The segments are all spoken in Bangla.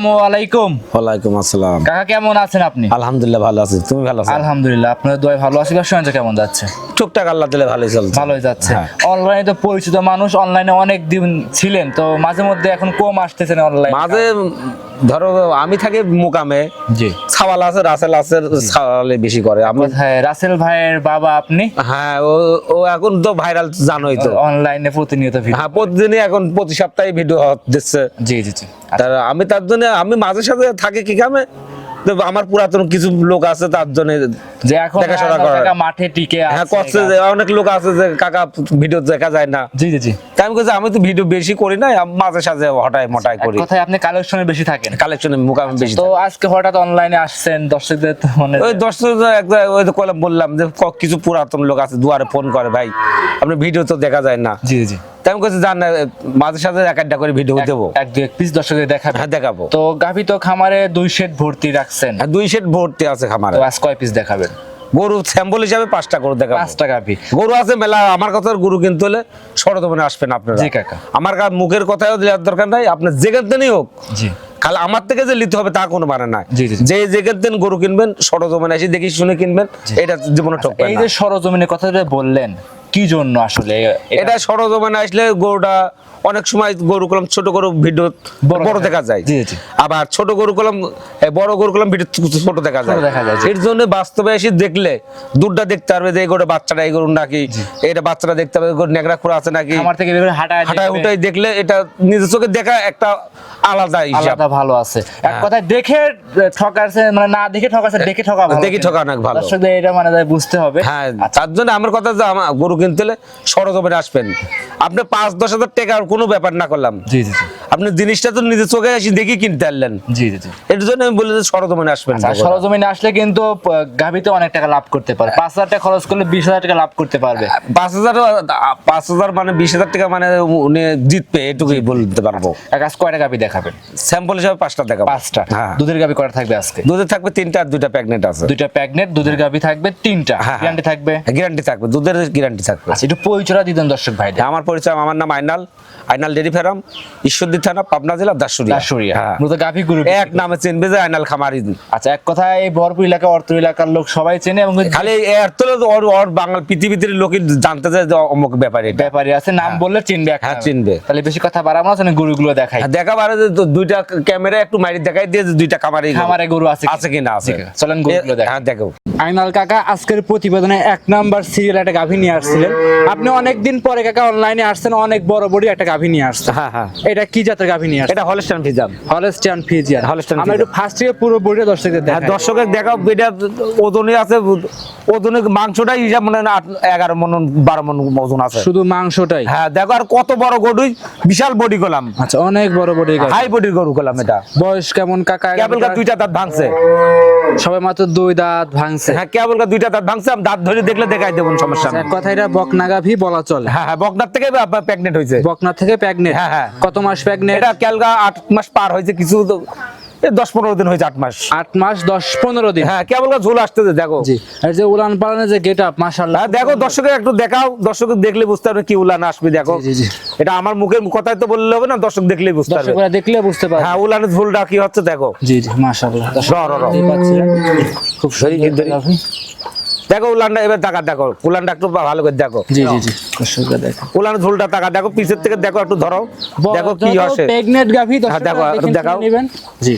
আসসালামু আলাইকুম। ওয়ালাইকুম আসসালাম। কাকা কেমন আছেন আপনি? আলহামদুলিল্লাহ ভালো আছি। তুমি ভালো আছো? আলহামদুলিল্লাহ আপনার দোয়া ভালো আছে। ব্যবসা বাণিজ্য কেমন যাচ্ছে? টুকটাক আল্লাহ দিলে ভালোই চলছে। ভালোই যাচ্ছে। হ্যাঁ। অনলাইনে তো পরিচিত মানুষ অনলাইনে অনেক দিন ছিলেন তো মাঝে মধ্যে এখন কম আসতেছেন অনলাইন মাঝে ধরো আমি থাকি মুকামে। জি। ছাওয়াল আছে রাসেল আছে ছাওয়ালে বেশি করে। আমি কোথায়? রাসেল ভাইয়ের বাবা আপনি? হ্যাঁ ও ও এখন তো ভাইরাল জানোই তো। অনলাইনে প্রতিনিয়ত ভিডিও হ্যাঁ প্রতিদিনই এখন প্রতি সপ্তাহে ভিডিও দিচ্ছে জি জি জি। আমি তার জন্য আমি মাঝে সাথে থাকি কি কামে তো আমার পুরাতন কিছু লোক আছে তার জন্য যে এখন দেখাশোনা করা। করে। মাঠে টিকে হ্যাঁ করছে অনেক লোক আছে যে কাকা ভিডিও দেখা যায় না। জি জি জি। তাই আমি বলছি আমি তো ভিডিও বেশি করি না মাঝে সাঝে হটাই মটাই করি। কথায় আপনি কালেকশনে বেশি থাকেন। কালেকশনে মুকামে বেশি তো আজকে হঠাৎ অনলাইনে আসছেন দর্শকদের মানে ওই দর্শক একটা ওই তো কলম বললাম যে কিছু পুরাতন লোক আছে দুয়ারে ফোন করে ভাই আপনার ভিডিও তো দেখা যায় না। জি জি। তাই আমি জান না মাঝে সাথে এক একটা করে ভিডিও দেবো। এক দুই এক পিস দর্শকদের দেখাবেন হ্যাঁ দেখাবো। তো গাভী তো খামারে দুই সেট ভর্তি রাখছেন। হ্যাঁ, দুই সেট ভর্তি আছে খামারে। তো আজ কয় পিস দেখাবেন? গরু স্যাম্পল হিসাবে পাঁচটা করে দেখাবো। পাঁচটা গাভী। গরু আছে মেলা আমার কথার গরু কিনতে হলে সরদমনে আসবেন আপনারা। জি কাকা। আমার মুখের কথাও দেওয়ার দরকার নাই আপনার যেখান থেকেই হোক। জি। খালি আমার থেকে যে নিতে হবে তা কোনো মানে না জি, জি। যে যেখান থেকে গরু কিনবেন সরদমনে এসে দেখি শুনে কিনবেন এটা জীবনে ঠকবে এই না। যে সরজমিনের কথাটা বললেন কি জন্য আসলে এটা? সরজমিনে আসলে গরুটা অনেক সময় গরু কলম ছোট গরু ভিডিও বড় দেখা যায়। আবার ছোট গরু কলম বড় গরু কলম ভিডিও ছোট দেখা যায়। দেখা যায়, জি। এর জন্য বাস্তবে এসে দেখলে দুধটা দেখতে পারবে যে এই গরু বাচ্চাটা এই গরু নাকি এটা বাচ্চাটা দেখতে পারবে গরু নেকড়া খুঁড়া আছে নাকি। আমার থেকে হাঁটায় হাঁটায় উঠাই দেখলে এটা নিজের চোখে দেখা একটা আলাদা আলাদা ভালো আছে। এক হ্যাঁ। কথায় দেখে ঠকাছে মানে না দেখে ঠকাছে দেখে ঠকা ভালো দেখে ঠকা অনেক ভালো। দর্শকদের এটা মানে বুঝতে হবে। হ্যাঁ তার জন্য আমার কথা যে আমার গরু কিনতে হলে সরজমিনে আসবেন। আপনি পাঁচ দশ হাজার টাকার কোনো ব্যাপার না করলাম। জি জি জি। আপনি জিনিসটা তো নিজের চোখে আসি দেখি কিনতে পারলেন জি জি এর জন্য আমি বলি যে সরজমিনে আসবেন আর সরজমিনে আসলে কিন্তু গাভীতে অনেক টাকা লাভ করতে পারে। পাঁচ হাজার টাকা খরচ করলে বিশ হাজার টাকা লাভ করতে পারবে। পাঁচ হাজার পাঁচ হাজার মানে বিশ হাজার টাকা মানে উনি জিতবে এটুকুই বলতে পারব। এক আজ কয়টা গাভী দেখাবেন? স্যাম্পল হিসাবে পাঁচটা দেখা পাঁচটা। হ্যাঁ। দুধের গাভী কয়টা থাকবে আজকে? দুধের থাকবে তিনটা আর দুইটা প্যাগনেট আছে। দুইটা প্যাগনেট দুধের গাভী থাকবে তিনটা। হ্যাঁ, হ্যাঁ। গ্যারান্টি থাকবে? গ্যারান্টি থাকবে দুধের গ্যারান্টি থাকবে। আচ্ছা একটু পরিচয় দিতেন দর্শক ভাই আমার পরিচয় আমার নাম আইনাল। আইনাল ডেরি ফার্ম ঈশ্বরদী থানা পাবনা জেলা দাসুরিয়া দাসুরিয়া হ্যাঁ। মূলত গাভী গরু এক নামে চিনবে যে আইনাল খামারি। আচ্ছা এক কথায় এই ভরপুর এলাকা অর্থ এলাকার লোক সবাই চেনে এবং খালি তো ওর ওর বাঙাল পৃথিবীতে লোক জানতে চায় যে অমুক ব্যাপারে ব্যাপারী আছে নাম বললে চিনবে হ্যাঁ, চিনবে। তাহলে বেশি কথা বাড়াবো না তাহলে গরুগুলো দেখাই। দেখা পারে যে দুইটা ক্যামেরা একটু মারি দেখাই দিয়ে যে দুইটা খামারি খামারে গরু আছে আছে কিনা আছে? আছে, চলেন গরুগুলো দেখাই। হ্যাঁ দেখো। আইনাল কাকা আজকের প্রতিবেদনে এক নাম্বার সিরিয়াল একটা গাভী নিয়ে আসছিলেন। আপনি অনেকদিন পরে কাকা অনলাইনে আসছেন অনেক বড় বড় একটা গাভী নিয়ে আসছেন হ্যাঁ হ্যাঁ। এটা কি জাতের গাভী নিয়ে আসছেন এটা হলস্টাইন ফিজাম হলস্টিয়ান ফিজিয়ান Holstein আমরা একটু ফার্স্ট থেকে পুরো বডিটা দর্শকদের হ্যাঁ দেখাই। দর্শকের দেখা এটা ওজনে আছে ওজনে মাংসটাই হিসাব মনে হয় এগারো মন বারো মন ওজন আছে। শুধু মাংসটাই? হ্যাঁ দেখো আর কত বড় গরু বিশাল বডি করলাম আচ্ছা অনেক বড় বড় গাভী হাই বডির গরু করলাম এটা। বয়স কেমন কাকা? কেবল গাভীটার? দুইটা দাঁত ভাঙছে। সবাই মাত্র দুই দাঁত ভাঙছে। হ্যাঁ কেবল দুইটা দাঁত ভাঙছে আমি দাঁত ধরে দেখলে দেখাই দেবো সমস্যা নেই এক কথা এটা বকনা গাভী বলা চলে। হ্যাঁ হ্যাঁ বকনার থেকে প্রেগনেন্ট হয়েছে। বকনা থেকে প্যাগনেট হ্যাঁ, হ্যাঁ। কত মাস প্যাগনেট এটা ক্যালগা আট মাস পার হয়েছে কিছু তো দশ পনেরো দিন হয়েছে আট মাস। আট মাস দশ পনেরো দিন? হ্যাঁ কেবল ঝোল আসতেছে দেখো। আর যে উলান পালানের যে গেট আপ মাশাআল্লাহ। হ্যাঁ দেখো দর্শকের একটু দেখাও দর্শক দেখলে বুঝতে পারবে কি উলান আসবে দেখো। এটা আমার মুখের কথাই তো বললে হবে না দর্শক দেখলেই বুঝতে পারবে। দেখলে বুঝতে পারবে। হ্যাঁ উলানের ঝোলটা কি হচ্ছে দেখো। জি জি র। খুব। গাভী। দেখো উলানটা এবার টাকা দেখো উলানটা একটু ভালো করে দেখো। জি জি জি দেখো। উলানের ঝোলটা টাকা দেখো পিছের থেকে দেখো একটু ধরো দেখো কি আসে। প্রেগনেট গাভী হ্যাঁ, দেখো, দেখাও। নেবেন। জি।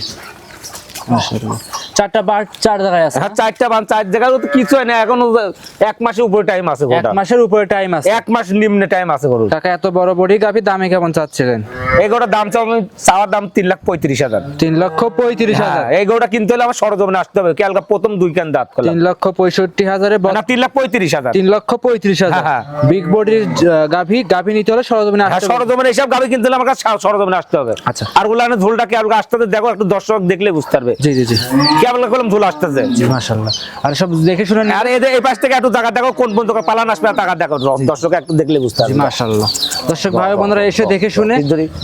মাশাআল্লাহ। চারটা বার চার জায়গায় আছে। হ্যাঁ চারটা বান চার জায়গায় তো কিছু হয় না এখন এক মাসের উপরে টাইম আছে এক মাসের উপরে টাইম আছে। এক মাস নিম্নে টাইম আছে গরু টাকা এত বড় বডি গাভী দামে কেমন চাচ্ছিলেন? এই গরুটার দাম চাও চাওয়ার দাম তিন লাখ পঁয়ত্রিশ হাজার। তিন লক্ষ পঁয়ত্রিশ হ্যাঁ, হাজার। এই গরুটা কিনতে হলে আমার সরজমিনে আসতে হবে কালকে প্রথম দুই কান দাঁত করলাম। তিন লক্ষ পঁয়ষট্টি হাজারে না তিন লাখ পঁয়ত্রিশ হাজার। তিন লক্ষ পঁয়ত্রিশ হাজার। বিগ বডির গাভী গাভী নিতে হলে সরজমিনে হ্যাঁ আসতে। সরজমিনে এইসব গাড়ি কিনতে হলে আমার কাছে সরজমিনে আসতে হবে। আচ্ছা। আর উলানের ঝোলটা কি আসতে দেখো একটু দর্শক দেখলে বুঝতে পারবে। জি জি জি। কেবল কলম ঝুল আসতেছে। মাশাআল্লাহ। আর সব দেখে শুনে আর এদের এই পাশ থেকে একটু জায়গা দেখো কোন পর্যন্ত পালান আসবে টাকা দেখো। দর্শক একটু দেখলে বুঝতে পারবে। মাশাআল্লাহ। দর্শক ভাই বোনেরা এসে দেখে শুনে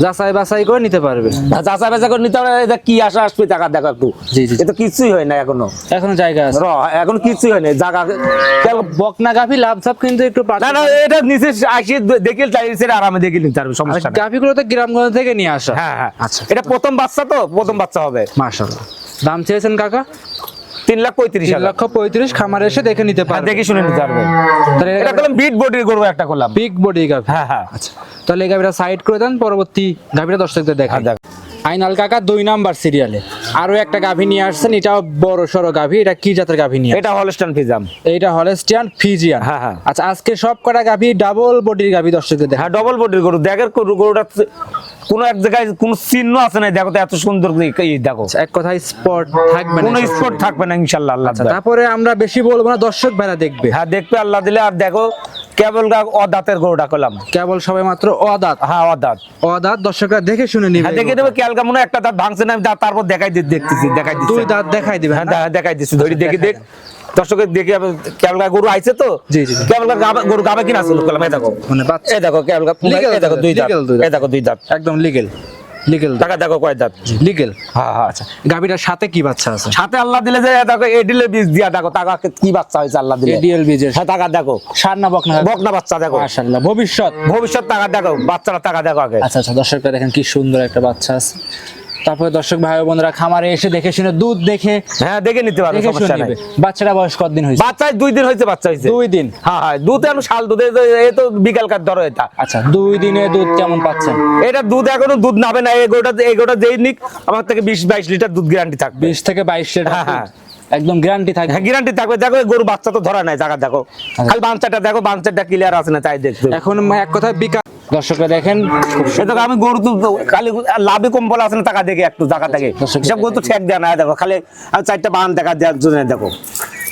যাচাই বাছাই করে নিতে পারবে। চাচা বেচা করে নিতে হবে এটা কি আশা আসবে টাকা দেখো একটু। জি, জি। এটা কিছুই হয় না এখনও। এখনও জায়গা আছে। এখন কিছুই হয় না জায়গা বকনা গাভি লাভ সাপ কিন্তু একটু না না এটা নিচে আসি দেখে চাইছে আরামে দেখে নিতে পারবে সমস্যা নাই। গাভিগুলো তো গ্রামগঞ্জ থেকে নিয়ে আসা। হ্যাঁ হ্যাঁ। আচ্ছা। এটা প্রথম বাচ্চা তো প্রথম বাচ্চা হবে। মাশাআল্লাহ। দাম চেয়েছেন কাকা? তিন লাখ পঁয়ত্রিশ লক্ষ পঁয়ত্রিশ খামারে এসে দেখে নিতে হ্যাঁ, পারবে। দেখে শুনে নিতে পারবে। তাহলে এটা করলাম বিট বডির গরু একটা করলাম। বিগ বডি গাভি। হ্যাঁ হ্যাঁ। আচ্ছা তাহলে এই গাভিটা সাইড করে দেন পরবর্তী গাভিটা দর্শকদের দেখা হ্যাঁ, দেখ। আইনাল কাকা দুই নাম্বার সিরিয়ালে আরও একটা গাভি নিয়ে আসছেন এটাও বড় সড়ো গাভি। এটা কি জাতের গাভি নিয়ে? এটা হলস্টান ফিজাম এইটা হলেস্টিয়ান ফিজিয়ান হ্যাঁ, হ্যাঁ। আচ্ছা আজকে সব কটা গাভি ডাবল বডির গাভি দর্শকদের হ্যাঁ ডবল বডির গরু। দেখের গরু গরুটা কোন এক জায়গায় কোন চিহ্ন আছে না দেখো তো এত সুন্দর দেখো। আচ্ছা, এক কথায় স্পট থাকবে না কোন স্পট থাকবে না ইনশাল্লাহ আল্লাহ আচ্ছা তারপরে আমরা বেশি বলব না দর্শক ভেড়া দেখবে। হ্যাঁ দেখবে আল্লাহ দিলে। আর দেখো কেবল অদাতের গরুটা করলাম কেবল সবাই মাত্র অদাঁত? হ্যাঁ অদাত। অদাঁত? দর্শকরা দেখে শুনে নিবে হ্যাঁ দেখে দেবে ক্যালকা মনে একটা দাঁত ভাঙছে না আমি দাঁত তারপর দেখাই দি দেখতেছি দেখাই দিচ্ছি দুই দাঁত দেখাই দিবে হ্যাঁ দে- দেখাই দিচ্ছি ধরি দেখি দেখ। দর্শকের দেখে কেবলকা গরু আইছে তো? জি, জি, গাবে- গরু গাবে কিনা ছিল করলাম এই দেখো। মানে এই দেখো কেবলকা এই দেখো দুই দাঁত। দুই দাঁত। এই দেখো দুই দাঁত। একদম লিগেল লিগেল টাকা দেখো কয় দাঁত। লিগেল হ্যাঁ হ্যাঁ আচ্ছা। গাভীটার সাথে কি বাচ্চা আছে? সাথে আল্লাহ দিলে যে দেখো এডিলে বীজ দিয়া দেখো টাকা কি বাচ্চা হয়েছে আল্লাহ দিলে? এডিএল বীজের। হ্যাঁ টাকা দেখো। সারনা বকনা। বকনা বাচ্চা দেখো। মাশাআল্লাহ ভবিষ্যৎ। ভবিষ্যৎ টাকা দেখো বাচ্চারা টাকা দেখো আগে। আচ্ছা আচ্ছা দর্শকরা দেখেন কি সুন্দর একটা বাচ্চা আছে। তারপরে দর্শক ভাই বোনেরা খামারে এসে দেখে শুনে দুধ দেখে হ্যাঁ দেখে নিতে পারবে সমস্যা নাই। বাচ্চাটা বয়স কতদিন হয়েছে? বাচ্চা দুই দিন হয়েছে বাচ্চা হয়েছে। দুই দিন? হ্যাঁ হ্যাঁ দুধ এখন শাল দুধে এ তো বিকালকার ধরো এটা। আচ্ছা দুই দিনে দুধ কেমন পাচ্ছেন? এটা দুধ এখনও দুধ নাবে না এই গোটা এই গোটা যেই নিক আমার থেকে বিশ বাইশ লিটার দুধ গ্যারান্টি থাকবে। বিশ থেকে বাইশ লিটার হ্যাঁ, হ্যাঁ। একদম গ্যারান্টি থাকবে? হ্যাঁ গ্যারান্টি থাকবে। দেখো এই গরু বাচ্চা তো ধরা নাই জায়গা দেখো। খালি বাঞ্চাটা দেখো বাঞ্চাটা ক্লিয়ার আছে না তাই দেখবে। এখন এক কথায় বিকাশ দর্শকরা দেখেন এ দেখো আমি গরু তো খালি লাভে কম বলা আছে না টাকা দেখে একটু টাকা থেকে সব গরু তো ঠেক দেয় না দেখো খালি আমি চারটা বান দেখা দেওয়ার জন্য দেখো।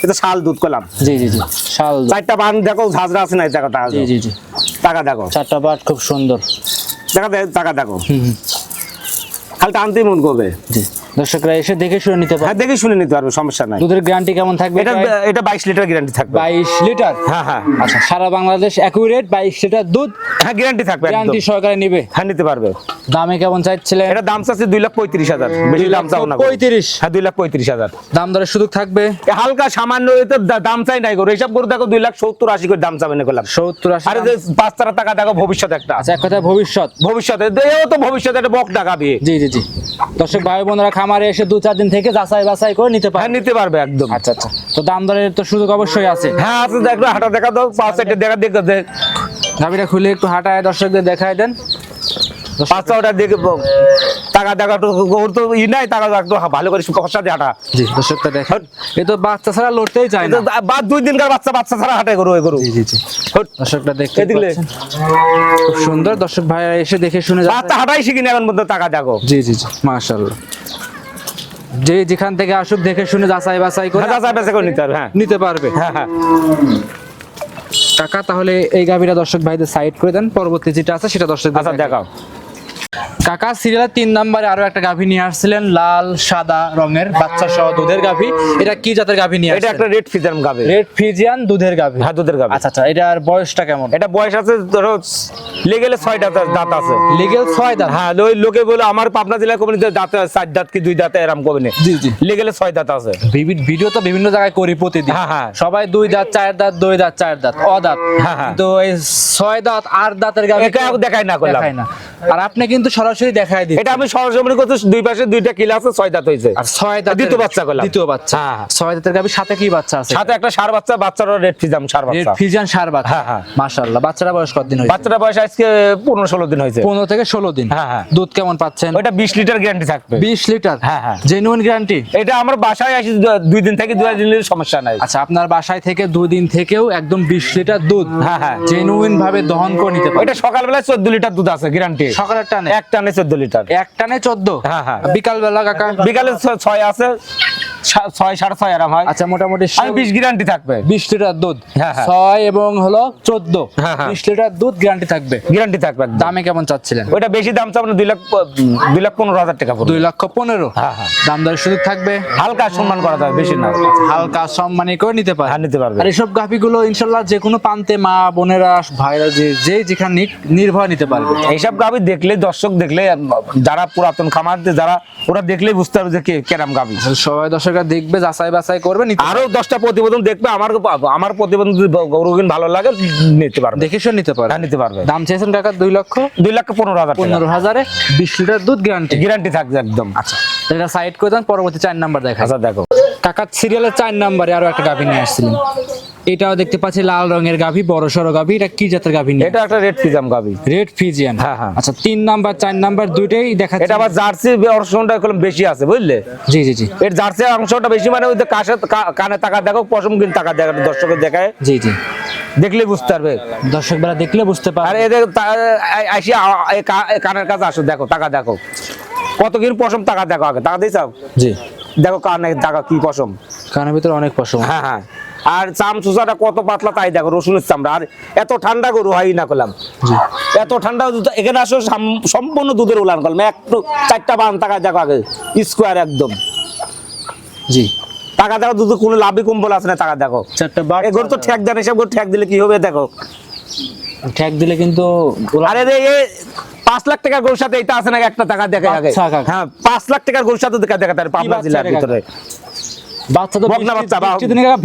এটা শাল দুধ করলাম জি জি জি শাল চারটা বান দেখো ঝাঁঝরা আছে না টাকা টাকা জি জি জি। টাকা দেখো। চারটা পাট খুব সুন্দর। টাকা টাকা দেখো। খালি টানতেই মন করবে। জি। দর্শকরা এসে দেখে শুনে নিতে পারে হ্যাঁ দেখে শুনে নিতে পারবে সমস্যা নাই। দুধের গ্যারান্টি কেমন থাকবে? এটা এটা বাইশ লিটার গ্যারান্টি থাকবে। বাইশ লিটার? হ্যাঁ হ্যাঁ। আচ্ছা সারা বাংলাদেশ অ্যাকুরেট বাইশ লিটার দুধ হ্যাঁ গ্যারান্টি থাকবে গ্যারান্টি সহকারে নিবে? হ্যাঁ নিতে পারবে। দামে কেমন চাইছিলেন এটা দাম চাচ্ছে দুই লাখ পঁয়ত্রিশ হাজার। বেশি দাম চাও না গো। পঁয়ত্রিশ। হ্যাঁ দুই লাখ পঁয়ত্রিশ হাজার। দাম দরের সুযোগ থাকবে? হালকা সামান্য এতে দাম চাই নাই গরু এইসব গরু দেখো দুই লাখ সত্তর আশি করে দাম চাবে না করলাম। সত্তর আশি আরে যে পাঁচ টাকা দেখো ভবিষ্যৎ একটা। আচ্ছা এক কথা ভবিষ্যৎ। ভবিষ্যতে এও তো ভবিষ্যতে একটা বক টাকা বিয়ে জি জি জি। দর্শক ভাই বোনেরা খামারে এসে দু চার দিন থেকে যাচাই বাছাই করে নিতে পারবে। পারে নিতে পারবে একদম। আচ্ছা আচ্ছা। তো দাম দরের তো সুযোগ অবশ্যই আছে। হ্যাঁ আছে দেখো হাঁটা দেখা দাও পাঁচ সাইডে দেখা দেখো দেখ। গাভিটা খুলে একটু হাঁটায় দর্শকদের দেখায় দেন। পাঁচ ওটা দেখে টাকা দেখা গরু তো ই নাই টাকা একটু ভালো করে দিয়ে হাঁটা জি দর্শকটা দেখেন। এ তো বাচ্চা ছাড়া লড়তেই চায় না। দুই দিনকার বাচ্চা বাচ্চা ছাড়া হাঁটে গরু গরু। জি জি জি। দর্শকটা দেখতে পাচ্ছেন। খুব সুন্দর। দর্শক ভাইরা এসে দেখে শুনে যাচ্ছে। বাচ্চা হাঁটাই শিখিনি এখন টাকা দেখো জি জি জি মাশাআল্লাহ। যে যেখান থেকে আসুক দেখে শুনে যাচাই বাছাই করে হ্যাঁ যাচাই বাছাই করে নিতে হবে হ্যাঁ। নিতে পারবে। হ্যাঁ হ্যাঁ। কাকা তাহলে এই গাভিটা দর্শক ভাইদের সাইড করে দেন। পরবর্তী যেটা আছে সেটা দর্শক আচ্ছা দেখাও। কাকা সিরিয়ালের তিন নম্বরে আরও একটা গাভী নিয়ে আসছিলেন লাল সাদা রঙের বাচ্চা সহ দুধের গাভী। এটা কি জাতের গাভী নিয়ে এটা একটা রেড ফিজার গাবে রেড ফিজিয়ান দুধের গাভী। হ্যাঁ দুধের গাবে আচ্ছা আচ্ছা এটার বয়সটা কেমন? এটা বয়স আছে ধরো লেগেলে ছয়টা দাঁত- দাঁত আছে। লিগেল ছয় দাঁত? হ্যাঁ ওই লোকে বলে আমার পাবনা জেলা কমিটি দাঁত চার দাঁত কি দুই দাঁত এরম কবে জি, জি। লেগেলে ছয় দাঁত আছে। ভিডিও তো বিভিন্ন জায়গায় করি প্রতিদিন। হ্যাঁ, হ্যাঁ। সবাই দুই দাঁত চার দাঁত দুই দাঁত চার দাঁত অ দাঁত। হ্যাঁ, হ্যাঁ। তো এই ছয় দাঁত আট দাঁতের গাভী দেখাই না করলাম। দেখায় না। আর আপনি কিন্তু সরাসরি দেখাই দিন এটা আমি সরজমিনে করতে দুই পাশে দুইটা কিলা আছে ছয় দাঁত হয়েছে আর ছয় দাঁত দ্বিতীয় বাচ্চা করলাম। দ্বিতীয় বাচ্চা। হ্যাঁ, হ্যাঁ। ছয় দাঁতের গাভী সাথে কি বাচ্চা আছে? সাথে একটা সার বাচ্চা বাচ্চারও রেড ফিজাম সার বাচ্চা। রেড ফিজিয়ান সার বাচ্চা। হ্যাঁ, হ্যাঁ। মাশাআল্লাহ। বাচ্চারা বয়স কতদিন হয়েছে? বাচ্চাটা বয়স আজকে পনেরো ষোলো দিন হয়েছে। পনেরো থেকে ষোলো দিন। হ্যাঁ, হ্যাঁ। দুধ কেমন পাচ্ছেন? ওইটা বিশ লিটার গ্যারান্টি থাকবে। বিশ লিটার? হ্যাঁ, হ্যাঁ। জেনুইন গ্যারান্টি এটা আমার বাসায় আসি দুই দিন থেকে দুই দিনের সমস্যা নাই। আচ্ছা আপনার বাসায় থেকে দুই দিন থেকেও একদম বিশ লিটার দুধ হ্যাঁ, হ্যাঁ। জেনুইন ভাবে দহন করে নিতে পারে ওইটা সকালবেলায় চোদ্দ লিটার দুধ আছে গ্যারান্টি সকালের টানে এক টানে চোদ্দ লিটার। এক টানে চোদ্দ? হ্যাঁ, হ্যাঁ। বিকাল বেলা কাকা? বিকালে ছয় আছে। ছয় সাড়ে ছয় আরাম হয়। আচ্ছা মোটামুটি বিশ গ্যারান্টি থাকবে। বিশ লিটার দুধ। হ্যাঁ, হ্যাঁ। ছয় এবং হলো চোদ্দ। হ্যাঁ। বিশ লিটার দুধ গ্যারান্টি থাকবে। গ্যারান্টি থাকবে দামে কেমন চাচ্ছিলেন? ওইটা বেশি দাম চাবো না দুই লাখ দুই লাখ পনেরো হাজার টাকা দুই লক্ষ পনেরো। হ্যাঁ, হ্যাঁ। দাম দরের সুযোগ থাকবে। হালকা সম্মান করা যাবে বেশি না। হালকা সম্মানী করে নিতে পারে নিতে পারবে। আর এসব গাভিগুলো ইনশাল্লাহ যে কোনো প্রান্তে মা বোনেরা ভাইরা যে যে যেখানে নিক নির্ভয় নিতে পারবে। এইসব গাভি দেখলে দর্শক দেখলে যারা পুরাতন খামারতে যারা ওরা দেখলেই বুঝতে পারবে যে কেরাম গাভি। সবাই দর্শকরা দেখবে যাচাই বাছাই করবে আরও দশটা প্রতিবেদন দেখবে আমার আমার প্রতিবেদন যদি গৌরবিন ভালো লাগে নিতে পারবে। দেখে শুনে নিতে পারবে। হ্যাঁ, নিতে পারবে। দাম চেয়েছেন কাকা দুই লক্ষ? দুই লাখ পনেরো হাজার পনেরো হাজারে বিশ লিটার দুধ গ্যারান্টি গ্যারান্টি থাকবে একদম। আচ্ছা এটা সাইড করে দেন পরবর্তী চার নাম্বার দেখা আচ্ছা দেখো। কাকার সিরিয়ালের চার নাম্বারে আরও একটা গাভী নিয়ে আসছিলেন। এটাও দেখতে পাচ্ছি লাল রঙের গাভী বড় সড়ো গাভী। এটা কি জাতের গাভী এটা একটা রেড ফিজাম গাভী। রেড ফিজিয়ান হ্যাঁ, হ্যাঁ। আচ্ছা তিন নাম্বার চার নাম্বার দুইটাই দেখা এটা আবার জার্সি অংশটা কলম বেশি আছে বুঝলে? জি জি জি। এর জার্সি অংশটা বেশি মানে ওই যে কাশে কা- কানে টাকা দেখো পশম কিন্তু টাকা দেখো দর্শকের দেখায় জি জি। দেখলে বুঝতে পারবে। দর্শক বেলা দেখলে বুঝতে আর পারবে এদের আসি কানের কাছে আসো দেখো টাকা দেখো। কত কিন পশম টাকা দেখো আগে টাকা দিয়েছ জি। দেখো কানে টাকা কি পশম। কানের ভিতরে অনেক পশম। হ্যাঁ হ্যাঁ। আর চাম চুষাটা কত পাতলা তাই দেখো রসুনের চামড়া। আর এত ঠান্ডা গরু হয় না করলাম এত ঠান্ডা এখানে আসো সম্পূর্ণ দুধের উলান করলাম একটু চারটা বান টাকা দেখো আগে স্কোয়ার একদম। জি। টাকা দেখো দুধ কোনো লাভই কম্বল আছে না টাকা দেখো। চারটা এ গরু তো ঠেক দেন এসব ঠেক দিলে কি হবে দেখো। ঠ্যাক দিলে কিন্তু আরে রে পাঁচ লাখ টাকার গরুর সাথে এটা আছে না একটা টাকা দেখে আগে? হ্যাঁ পাঁচ লাখ টাকার গরুর সাথে দেখা দেখা তার পাবনা জেলার ভিতরে। বাচ্চা তো বকনা বাচ্চা,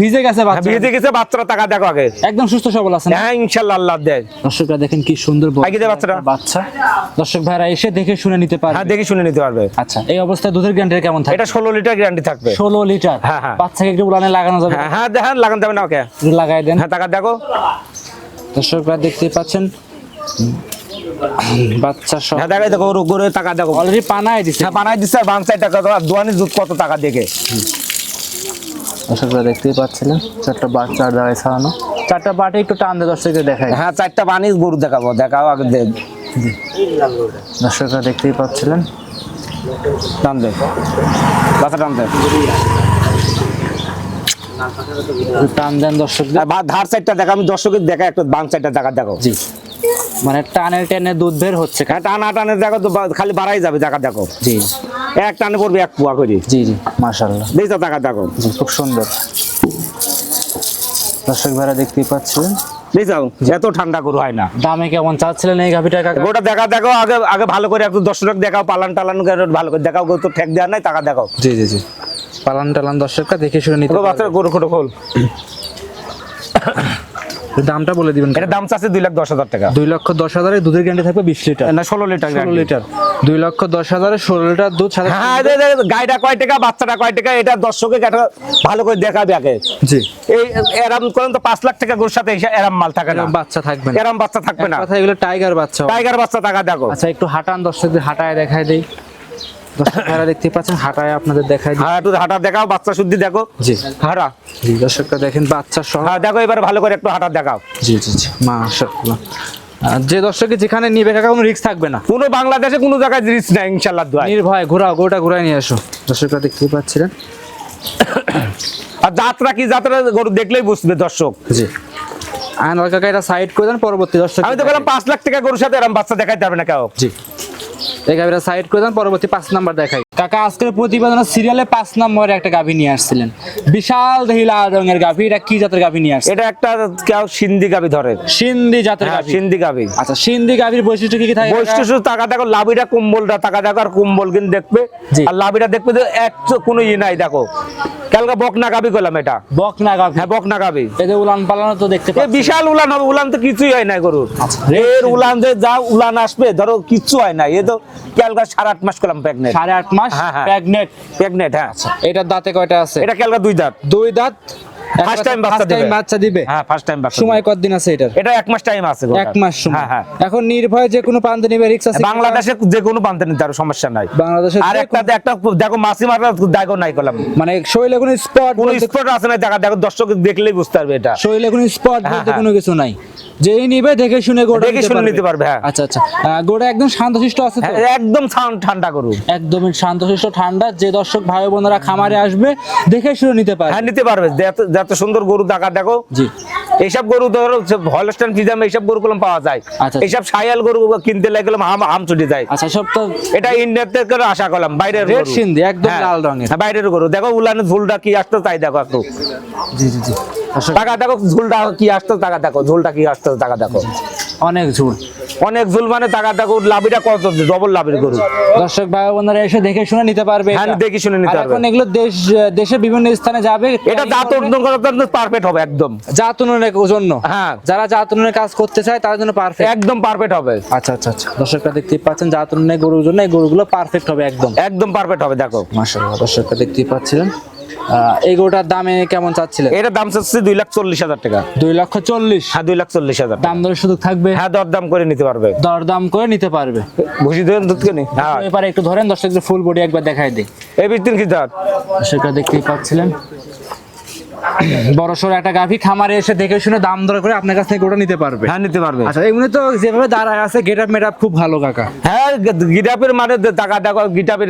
ভিজে গেছে বাচ্চা। বিয়ে গেছে বাচ্চারা টাকা দেখো আগে। একদম সুস্থ সবল আছে হ্যাঁ আল্লাহ দেয়। দর্শকরা দেখেন কি সুন্দর আগে বাচ্চাটা। বাচ্চা। দর্শক ভাইরা এসে দেখে শুনে নিতে হ্যাঁ দেখে শুনে নিতে পারবে। আচ্ছা এই অবস্থায় দুধের গ্যারান্টি কেমন থাকে এটা ষোলো লিটার গ্যারান্টি থাকবে। ষোলো লিটার? হ্যাঁ, হ্যাঁ। বাচ্চাকে একটু উলানে লাগানো যাবে? হ্যাঁ হ্যাঁ দেখেন লাগান যাবে না ওকে। লাগাই দেন। হ্যাঁ টাকা দেখো। দর্শকরা দেখতে পাচ্ছেন। বাচ্চা সব হ্যাঁ দেখো দেখো গরু গরু টাকা দেখো। অলরেডি পানায় দিছে। হ্যাঁ বানাই দিচ্ছে আর সাইড টাকা দোয়ানি দুধ কত টাকা দেখে। দর্শকরা দেখতেই পাচ্ছিলেন চারটা বাচ্চা আর দাঁড়ায় ছাড়ানো। চারটা বাটে একটু টান দিয়ে দর্শকদের দেখায় হ্যাঁ চারটা বানি গরু দেখাবো দেখাও আগে দে। দর্শকরা দেখতেই পাচ্ছিলেন। টান দে। বাচ্চা টান দে। টান দেন বা- ধার সাইডটা দেখো আমি দর্শকের দেখা একটু বাম সাইডটা দেখা দেখো। জি। মানে টানে টেনে দুধ বের হচ্ছে। টানা টানে দেখো তো খালি বাড়াই যাবে দেখা দেখো। জি। এক টানে পড়বে এক পুয়া করে। জি জি মাশাল্লাহ দেখছ টাকা দেখো জি খুব সুন্দর। দর্শক ভাইরা দেখতেই পাচ্ছিলেন দেখছ এত ঠান্ডা গরু হয় না। দামে কেমন চাচ্ছিলেন এই গাভিটা কাকা? গোটা দেখা দেখো আগে আগে ভালো করে একটু দর্শক দেখাও পালান টালান করে ভালো করে দেখাও গরু তো ঠেক দেওয়ার নাই টাকা দেখাও। জি জি জি। পালান টালান দর্শকরা দেখে শুনে নিতে ওকে বাচ্চার গরু খোটো খোল। দামটা বলে দিবেন এটা দাম চাচ্ছে দুই লাখ দশ হাজার টাকা। দুই লক্ষ দশ হাজারে দুধের গ্যারান্টি থাকবে বিশ লিটার। না ষোলো লিটার ষোলো লিটার। দুই লক্ষ দশ হাজারে ষোলো লিটার দুধ হ্যাঁ গাইটা কয় টাকা বাচ্চাটা কয় টাকা এটা দর্শকে একটা ভালো করে দেখাবে আগে। জি। এই এরাম করেন তো পাঁচ লাখ টাকা গরুর সাথে এরাম মাল থাকে না। বাচ্চা থাকবে না। এরাম বাচ্চা থাকবে না। কথা এগুলো টাইগার বাচ্চা। টাইগার বাচ্চা টাকা দেখো। আচ্ছা একটু হাঁটান দর্শকদের হাঁটায় দেখায় দেই। দর্শক ভাইরা দেখতে পাচ্ছেন হাঁটায় আপনাদের দেখায় একটু হাঁটা দেখাও বাচ্চা শুদ্ধি দেখো। জি। হাঁটা জি দর্শকরা দেখেন বাচ্চা সহ। হ্যাঁ দেখো এবার ভালো করে একটু হাঁটা দেখাও। জি জি জি মাশাআল্লাহ। যে দর্শকে যেখানে নিবে কাকা কোনো রিস্ক থাকবে না। কোনো বাংলাদেশে কোনো জায়গায় জিনিস নাই ইনশাল্লাহ দোয়াই নির্ভয় ঘোরাও গোটা ঘুরাই নিয়ে আসো। দর্শকরা দেখতেই পাচ্ছিলেন আর যাত্রা কি যাত্রা গরু দেখলেই বুঝবে দর্শক। জি। আয়নাল কাকা এটা সাইড করে দেন পরবর্তী দর্শক আমি তো বললাম পাঁচ লাখ টাকা গরুর সাথে এরকম বাচ্চা দেখাইতে পারবে না কেউ। জি। এই সাইড করে দেন পরবর্তী পাঁচ নাম্বার দেখাই। কাকা আজকের প্রতিবেদনের সিরিয়ালে পাঁচ নম্বরে একটা গাভী নিয়ে আসছিলেন। বিশাল দেহি লাল রঙের গাভী এটা কি জাতের গাভী নিয়ে আসছে এটা একটা কেউ সিন্ধি গাভী ধরে। সিন্ধি জাতের হ্যাঁ গাভী। সিন্ধি গাবি আচ্ছা সিন্ধি গাভীর বৈশিষ্ট্য কি কি থাকে বৈশিষ্ট্য শুধু টাকা দেখো লাভিটা কম্বলটা টাকা দেখো আর কম্বল কিন্তু দেখবে। আর লাভিটা দেখবে যে এক কোনো ই নাই দেখো। কালকে বকনা গাবি করলাম এটা। বকনা গাভী। হ্যাঁ বকনা গাবি এই যে উলান পালানো তো দেখতে পাচ্ছি। বিশাল উলান হবে উলান তো কিছুই হয় না গরুর। আচ্ছা, এর উলান যে যা উলান আসবে ধরো কিচ্ছু হয় না এ তো কালকে সাড়ে আট মাস করলাম প্রেগনেন্ট সাড়ে আট মাস হ্যাঁ, হ্যাঁ। প্রেগনেন্ট প্রেগনেন্ট হ্যাঁ। এটা দাঁতে কয়টা আছে? এটা কেলকা দুই দাঁত? দুই দাঁত। ফার্স্ট টাইম বাচ্চা দিবে। বাচ্চা দিবে। হ্যাঁ ফার্স্ট টাইম বাচ্চা সময় কতদিন আছে এটার? এটা এক মাস টাইম আছে এক মাস সময়। হ্যাঁ হ্যাঁ। এখন নির্ভয় যে কোনো প্রান্তে নিবে রিক্স আছে বাংলাদেশে যে কোনো পান্তে নিতে পারো সমস্যা নাই। বাংলাদেশে আর একটা একটা দেখো মাসি মারা দেখো নাই করলাম। মানে শরীরে কোনো স্পট কোন স্পট আছে না দেখা দেখো দর্শক দেখলেই বুঝতে পারবে এটা। শরীরে কোনো স্পট বলতে। কোনো কিছু নাই। যেই নিবে দেখে শুনে গোটা দেখে শুনে নিতে পারবে, হ্যাঁ। আচ্ছা আচ্ছা। গোটা একদম শান্তশিষ্ট আছে তো? একদম ঠান্ডা করু একদমই শান্তশিষ্ট ঠান্ডা। যে দর্শক ভাই বোনেরা খামারে আসবে দেখে শুনে নিতে পারে হ্যাঁ নিতে পারবে। যত- সুন্দর গরু দেখা। দেখো এইসব গরু ধরো হলস্টাইন ফিজাম এইসব গরু গুলো পাওয়া যায়। আচ্ছা। এইসব সায়াল গরু কিনতে লাগলাম হাম হাম ছুটি যায়। আচ্ছা সব তো এটা ইন্ডিয়ার থেকে আশা করলাম বাইরের রেড সিন্ধি, একদম হ্যাঁ, লাল রঙের। হ্যাঁ, বাইরের গরু। দেখো উলানের ঝুলটা কি আসতো তাই দেখো একটু। জি জি জি। টাকা দেখো ঝুলটা কি আসতো টাকা দেখো ঝুলটা কি আসতো টাকা দেখো। অনেক ঝুল। অনেক ঝুল মানে টাকা দেখো লাভিটা কত? ডবল লাভের গরু। দর্শক ভাই বোনেরা এসে দেখে শুনে নিতে পারবে। হ্যাঁ। দেখে শুনে নিতে পারবে। এখন এগুলো দেশ দেশে বিভিন্ন স্থানে যাবে। এটা দাঁত উন্নয়ন করার জন্য পারফেক্ট হবে একদম। জাত উন্নয়নের জন্য। হ্যাঁ। যারা জাত উন্নয়নের কাজ করতে চায় তার জন্য পারফেক্ট একদম পারফেক্ট হবে। আচ্ছা আচ্ছা আচ্ছা। দর্শকরা দেখতে পাচ্ছেন জাত উন্নয়নের গরুর জন্য এই গরুগুলো পারফেক্ট হবে একদম। একদম পারফেক্ট হবে দেখো। মাশাআল্লাহ দর্শকরা দেখতেই পাচ্ছিলেন আহ, এই গরুটার দামে কেমন চাচ্ছিলেন? এটা দাম চাচ্ছে দুই লাখ চল্লিশ হাজার টাকা। দুই লক্ষ চল্লিশ? হ্যাঁ দুই লাখ চল্লিশ হাজার দাম দরের সুযোগ থাকবে? হ্যাঁ দরদাম করে নিতে পারবে। দরদাম করে নিতে পারবে। ঘুষি দেবেন দুধ কেনি? হ্যাঁ। এবারে একটু ধরেন দর্শকদের ফুল বডি একবার দেখাই দিই। এই বিতিন কি দাঁত? সেটা দেখতেই পাচ্ছিলেন। বড় সড়ো একটা গাভী খামারে এসে দেখে শুনে দাম দর করে আপনার কাছ থেকে ওটা নিতে পারবে। হ্যাঁ নিতে পারবে। আচ্ছা এমনি তো যেভাবে দাঁড়ায় আছে গেট আপ মেট খুব ভালো কাকা। হ্যাঁ গিটাপের মানে টাকা দেখো গিটাপের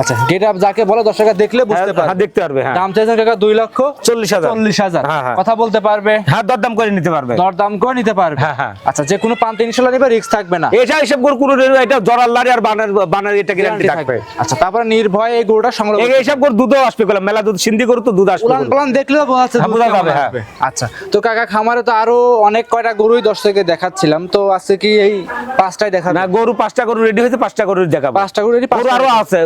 আচ্ছা গেট আপ যাকে বলে দর্শকরা দেখলে বুঝতে হ্যাঁ পারবে দেখতে পারবে হ্যাঁ। দাম চাইছেন কাকা দুই লক্ষ চল্লিশ হাজার। চল্লিশ হাজার। হ্যাঁ, হ্যাঁ। কথা বলতে পারবে। হ্যাঁ দরদাম করে নিতে পারবে। দরদাম করে নিতে পারবে। হ্যাঁ, হ্যাঁ। আচ্ছা যে কোনো পান্তে ইনশাল্লাহ নিবে রিস্ক থাকবে না। এটা হিসাব করে কোনো এটা জরার লারি আর বানার বানার এটা গ্যারান্টি থাকবে। আচ্ছা তারপরে নির্ভয়ে এই গরুটা সংগ্রহ এই হিসাব করে দুধও আসবে করলাম মেলা দুধ সিন্ধি করে তো দুধ আসবে। গরু। পালান দেখলেও বোঝা হ্যাঁ, যাবে, হ্যাঁ। আচ্ছা তো কাকা খামারে তো আরও অনেক কয়টা গরুই দর্শককে দেখাচ্ছিলাম তো আজকে কি এই পাঁচটাই দেখাবে? না গরু পাঁচটা গরু রেডি হয়েছে পাঁচটা গরু দেখাবো। পাঁচটা গরু ready, গরু আরও আছে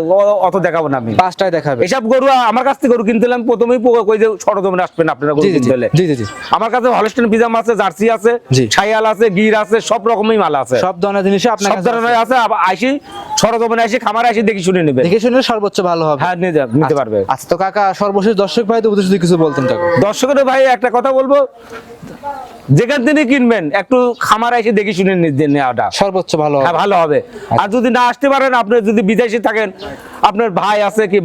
অত দেখাবো না আমি। পাঁচটাই দেখাবে। এসব গরু আমার কাছ থেকে গরু কিনতেলাম প্রথমেই কই যে সরজমিনে আসবেন আপনারা গরু কিনতে হলে জি জি আমার কাছে হলস্টেন পিজাম আছে জার্সি আছে। ছাইয়াল আছে গির আছে সব রকমই মাল আছে। সব ধরনের জিনিস আপনার সব ধরনের আছে। আইসি সরজমিনে আসি খামারে আসি দেখি শুনে নেবে দেখে শুনে সর্বোচ্চ ভালো হবে। হ্যাঁ নিতে নিতে পারবে। আচ্ছা তো কাকা সর্বশেষ দর্শক ভাই তো কিছু বলতেন কাকা। দর্শকের ভাই একটা কথা বলব যেখান থেকে কিনবেন একটু খামার এসে দেখি শুনে নেওয়াটা। সর্বোচ্চ ভালো হ্যাঁ ভালো হবে। আর যদি না আসতে পারেন আপনি যদি বিদেশে থাকেন আপনার ভাই আছে কি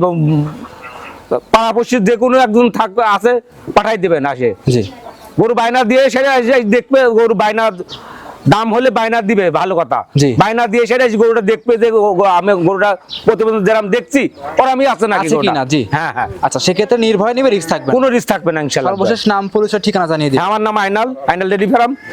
পাড়াপড়শির যে কোনো একজন থাকবে আছে পাঠাই দেবেন আসে। জি। গরু বায়না দিয়ে সেটা দেখবে গরু বাইনা দাম হলে বায়না দিবে ভালো কথা। জি। বাইনা দিয়ে সেটা গরুটা দেখবে যে আমি গরুটা প্রতিবন্ধ যেরাম দেখছি ওর আমি আছে নাকি না? জি। হ্যাঁ হ্যাঁ। আচ্ছা সেক্ষেত্রে নির্ভয় নিবে রিস্ক থাকবে কোনো রিস্ক থাকবে না ইনশাল্লাহ। সর্বশেষ নাম পরিচয় ঠিকানা জানিয়ে দিন হ্যাঁ, আমার নাম আইনাল আইনাল রেডি ফার্ম।